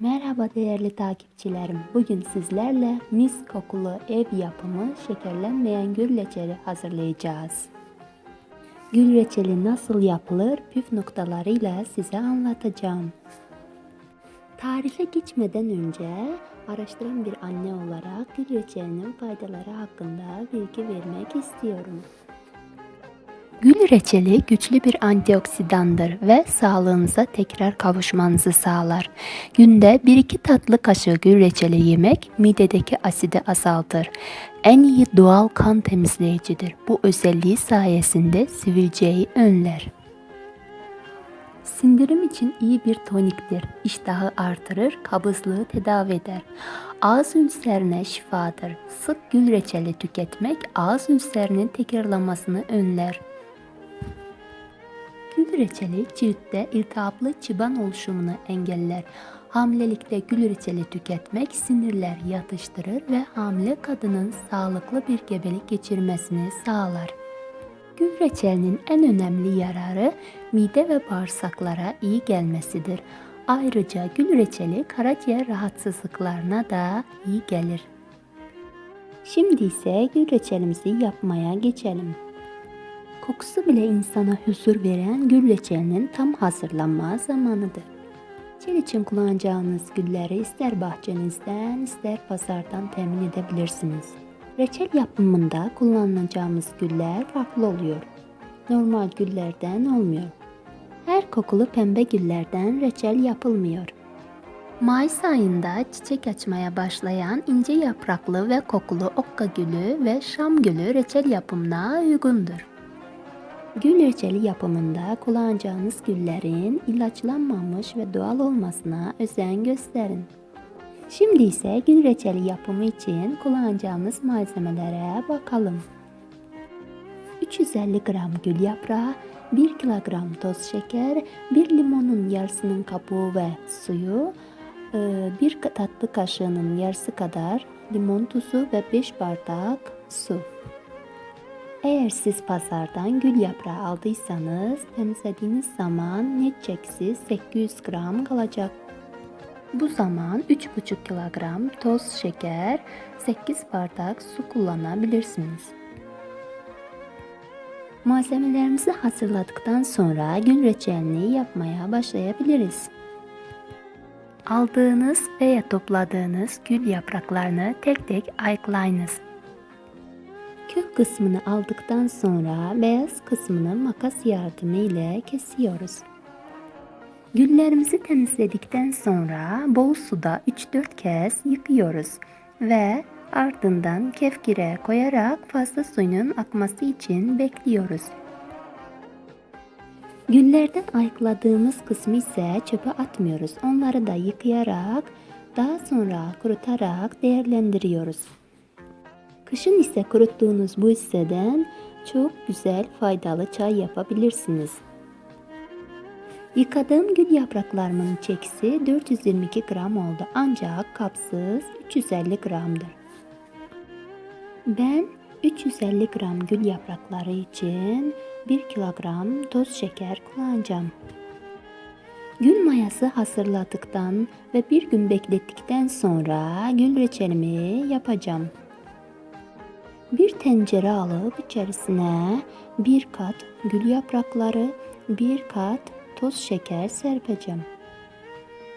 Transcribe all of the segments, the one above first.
Merhaba değerli takipçilerim. Bugün sizlerle mis kokulu ev yapımı şekerlenmeyen gül reçeli hazırlayacağız. Gül reçeli nasıl yapılır püf noktalarıyla size anlatacağım. Tarife geçmeden önce araştıran bir anne olarak gül reçelinin faydaları hakkında bilgi vermek istiyorum. Gül reçeli güçlü bir antioksidandır ve sağlığınıza tekrar kavuşmanızı sağlar. Günde 1-2 tatlı kaşığı gül reçeli yemek midedeki asidi azaltır. En iyi doğal kan temizleyicidir. Bu özelliği sayesinde sivilceyi önler. Sindirim için iyi bir toniktir. İştahı artırır, kabızlığı tedavi eder. Ağız ülserine şifadır. Sık gül reçeli tüketmek ağız ülserinin tekrarlamasını önler. Gül reçeli ciltte iltihaplı çıban oluşumunu engeller. Hamilelikte gül reçeli tüketmek sinirler yatıştırır ve hamile kadının sağlıklı bir gebelik geçirmesini sağlar. Gül reçelinin en önemli yararı mide ve bağırsaklara iyi gelmesidir. Ayrıca gül reçeli karaciğer rahatsızlıklarına da iyi gelir. Şimdi ise gül reçelimizi yapmaya geçelim. Kokusu bile insana huzur veren gül reçelinin tam hazırlanma zamanıdır. Reçel için kullanacağınız gülleri ister bahçenizden ister pazardan temin edebilirsiniz. Reçel yapımında kullanacağımız güller farklı oluyor. Normal güllerden olmuyor. Her kokulu pembe güllerden reçel yapılmıyor. Mayıs ayında çiçek açmaya başlayan ince yapraklı ve kokulu okka gülü ve şam gülü reçel yapımına uygundur. Gül reçeli yapımında kullanacağınız güllerin ilaçlanmamış ve doğal olmasına özen gösterin. Şimdi ise gül reçeli yapımı için kullanacağımız malzemelere bakalım. 350 gram gül yaprağı, 1 kilogram toz şeker, 1 limonun yarısının kabuğu ve suyu, 1 tatlı kaşığının yarısı kadar limon tuzu ve 5 bardak su. Eğer siz pazardan gül yaprağı aldıysanız temizlediğiniz zaman net çeksiz 800 gram kalacak. Bu zaman 3,5 kilogram toz şeker, 8 bardak su kullanabilirsiniz. Malzemelerimizi hazırladıktan sonra gül reçelini yapmaya başlayabiliriz. Aldığınız veya topladığınız gül yapraklarını tek tek ayıklayınız. Kök kısmını aldıktan sonra beyaz kısmını makas yardımı ile kesiyoruz. Güllerimizi temizledikten sonra bol suda 3-4 kez yıkıyoruz ve ardından kefkire koyarak fazla suyun akması için bekliyoruz. Güllerden ayıkladığımız kısmı ise çöpe atmıyoruz. Onları da yıkayarak daha sonra kurutarak değerlendiriyoruz. Kışın ise kuruttuğunuz bu hisseden çok güzel faydalı çay yapabilirsiniz. Yıkadığım gül yapraklarımın çekisi 422 gram oldu ancak kapsız 350 gramdır. Ben 350 gram gül yaprakları için 1 kilogram toz şeker kullanacağım. Gül mayası hazırladıktan ve bir gün beklettikten sonra gül reçelimi yapacağım. Bir tencere alıp içerisine bir kat gül yaprakları, bir kat toz şeker serpeceğim.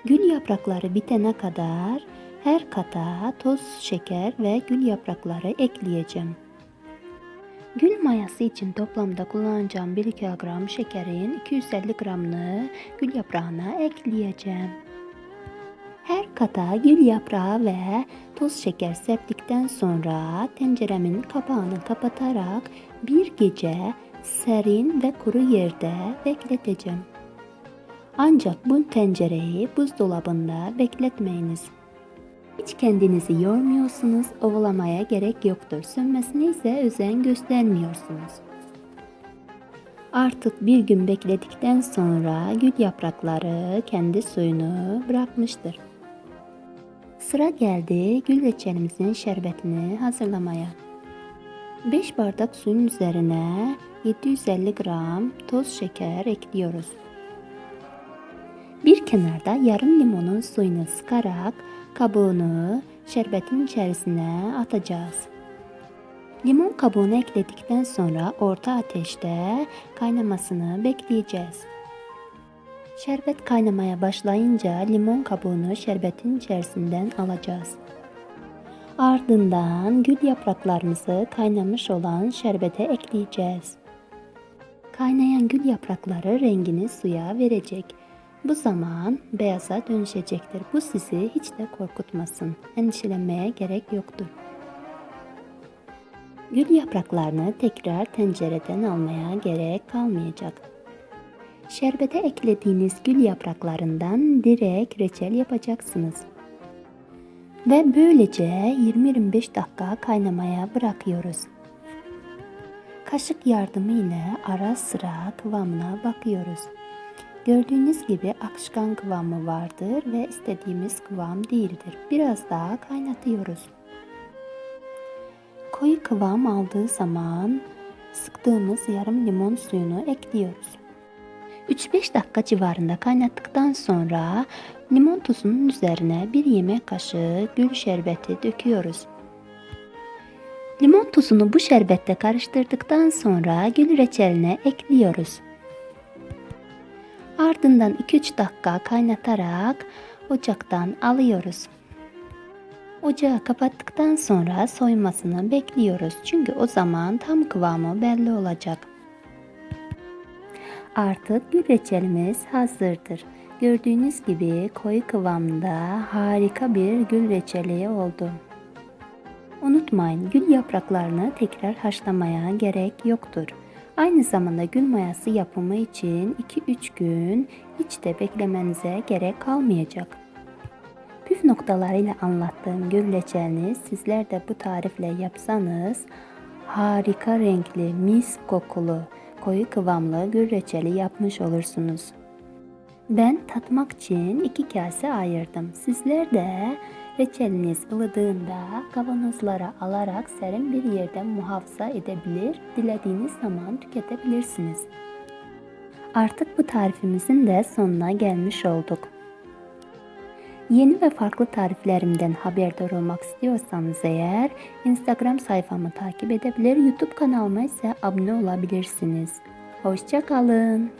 Gül yaprakları bitene kadar her kata toz şeker ve gül yaprakları ekleyeceğim. Gül mayası için toplamda kullanacağım 1 kilogram şekerin 250 gramını gül yaprağına ekleyeceğim. Kata gül yaprağı ve toz şeker serptikten sonra tenceremin kapağını kapatarak bir gece serin ve kuru yerde bekleteceğim. Ancak bu tencereyi buzdolabında bekletmeyiniz. Hiç kendinizi yormuyorsunuz, ovalamaya gerek yoktur. Sönmesine ise özen göstermiyorsunuz. Artık bir gün bekledikten sonra gül yaprakları kendi suyunu bırakmıştır. Sıra geldi gül reçelimizin şerbetini hazırlamaya. 5 bardak suyun üzerine 750 gram toz şeker ekliyoruz. Bir kenarda yarım limonun suyunu sıkarak kabuğunu şerbetin içerisine atacağız. Limon kabuğunu ekledikten sonra orta ateşte kaynamasını bekleyeceğiz. Şerbet kaynamaya başlayınca limon kabuğunu şerbetin içerisinden alacağız. Ardından gül yapraklarımızı kaynamış olan şerbete ekleyeceğiz. Kaynayan gül yaprakları rengini suya verecek. Bu zaman beyaza dönüşecektir. Bu sizi hiç de korkutmasın. Endişelenmeye gerek yoktur. Gül yapraklarını tekrar tencereden almaya gerek kalmayacak. Şerbete eklediğiniz gül yapraklarından direkt reçel yapacaksınız. Ve böylece 20-25 dakika kaynamaya bırakıyoruz. Kaşık yardımıyla ara sıra kıvamına bakıyoruz. Gördüğünüz gibi akışkan kıvamı vardır ve istediğimiz kıvam değildir. Biraz daha kaynatıyoruz. Koyu kıvam aldığı zaman sıktığımız yarım limon suyunu ekliyoruz. 3-5 dakika civarında kaynattıktan sonra limon tuzunun üzerine bir yemek kaşığı gül şerbeti döküyoruz. Limon tuzunu bu şerbette karıştırdıktan sonra gül reçeline ekliyoruz. Ardından 2-3 dakika kaynatarak ocaktan alıyoruz. Ocağı kapattıktan sonra soymasını bekliyoruz. Çünkü o zaman tam kıvamı belli olacak. Artık gül reçelimiz hazırdır. Gördüğünüz gibi koyu kıvamda harika bir gül reçeli oldu. Unutmayın gül yapraklarını tekrar haşlamaya gerek yoktur. Aynı zamanda gül mayası yapımı için 2-3 gün hiç de beklemenize gerek kalmayacak. Püf noktalarıyla anlattığım gül reçelini sizler de bu tarifle yapsanız harika renkli, mis kokulu, koyu kıvamlı gül reçeli yapmış olursunuz. Ben tatmak için iki kase ayırdım. Sizler de reçeliniz ılıdığında kavanozlara alarak serin bir yerde muhafaza edebilir, dilediğiniz zaman tüketebilirsiniz. Artık bu tarifimizin de sonuna gelmiş olduk. Yeni ve farklı tariflerimden haberdar olmak istiyorsanız eğer Instagram sayfamı takip edebilir, YouTube kanalıma ise abone olabilirsiniz. Hoşçakalın.